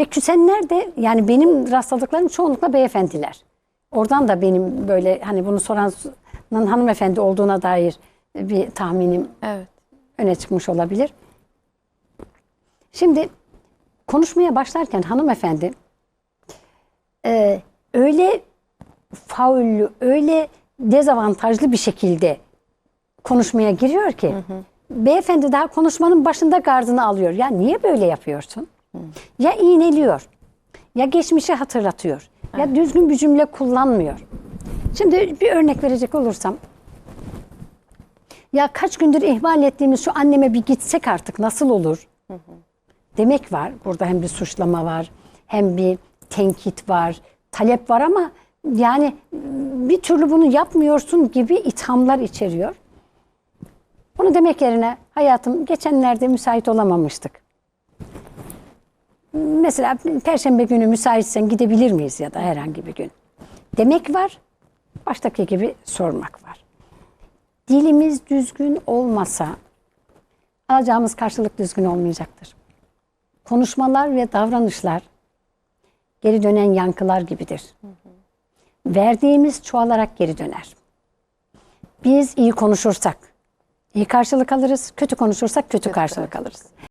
Ve küsenler de yani benim rastladıklarım çoğunlukla beyefendiler. Oradan da benim böyle hani bunu soranın hanımefendi olduğuna dair bir tahminim Evet. öne çıkmış olabilir. Şimdi konuşmaya başlarken hanımefendi e, öyle faullü, öyle dezavantajlı bir şekilde konuşmaya giriyor ki beyefendi daha konuşmanın başında gardını alıyor. Ya niye böyle yapıyorsun? Ya iğneliyor, ya geçmişi hatırlatıyor, ya düzgün bir cümle kullanmıyor. Şimdi bir örnek verecek olursam ya kaç gündür ihmal ettiğimiz şu anneme bir gitsek artık nasıl olur? Demek var. Burada hem bir suçlama var, hem bir tenkit var, talep var ama yani bir türlü bunu yapmıyorsun gibi ithamlar içeriyor. Bunu demek yerine hayatım geçenlerde müsait olamamıştık. Mesela perşembe günü müsaitsen gidebilir miyiz ya da herhangi bir gün. Demek var. Baştaki gibi sormak var dilimiz düzgün olmasa alacağımız karşılık düzgün olmayacaktır. Konuşmalar ve davranışlar geri dönen yankılar gibidir. Verdiğimiz çoğalarak geri döner. Biz iyi konuşursak iyi karşılık alırız, kötü konuşursak kötü karşılık alırız.